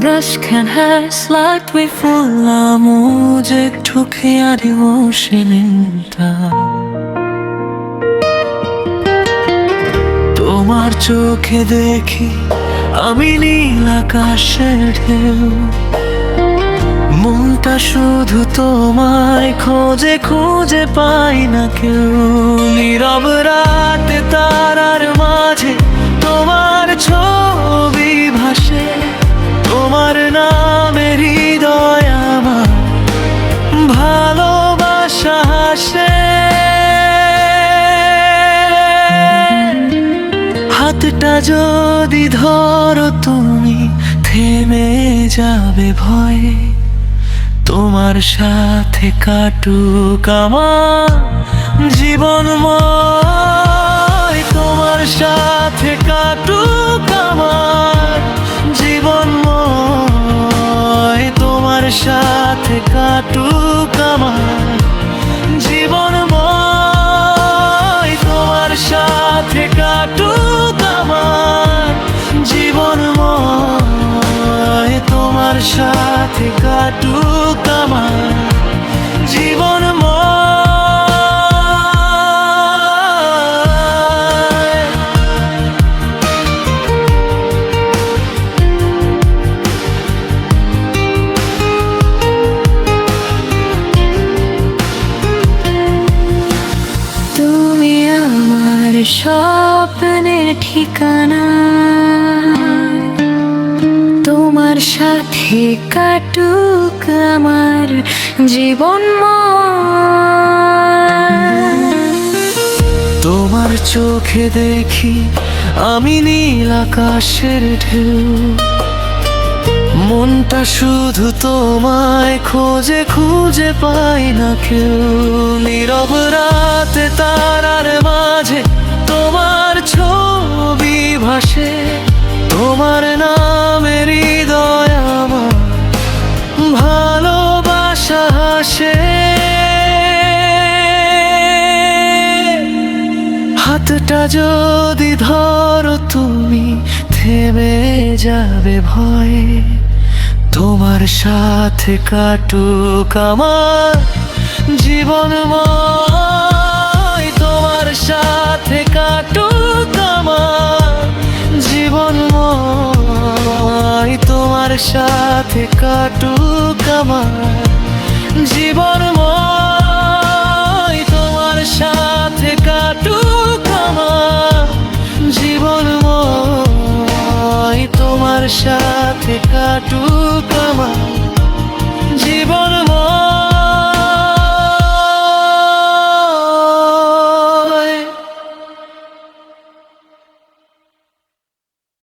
Conosken has like we full la music to chiari oshilinta তোমার চোখে দেখি আমি নীল আকাশের ঢেউ মনটা শুধু তোমায় খোঁজে খোঁজে পাই না কেউ নীরবরা হাতটা যদি ধরো তুমি, থেমে যাবে ভয়ে। তোমার সাথে কাটুক আমার জীবন তোমার সাথে কাটুক আমার জীবন তোমার সাথে তোমার সাথে কাটুক আমার জীবন তুমি আমার স্বপ্নের ঠিকানা। সাথে কাটুক আমার জীবন তোমার চোখে দেখি আমি নীল আকাশের ঢেউ। মনটা শুধু তোমায় খোঁজে খুঁজে পাই না কেউ। নীরব রাতে তারার মাঝে হাসে হাতটা যদি ধরো, তুমি থেমে যাবে ভয়ে। তোমার সাথে কাটুক আমার জীবন তোমার সাথে কাটুক আমার জীবন তোমার সাথে কাটুক আমার জীবন তোমার সাথে কাটুক আমার জীবন তোমার সাথে কাটুক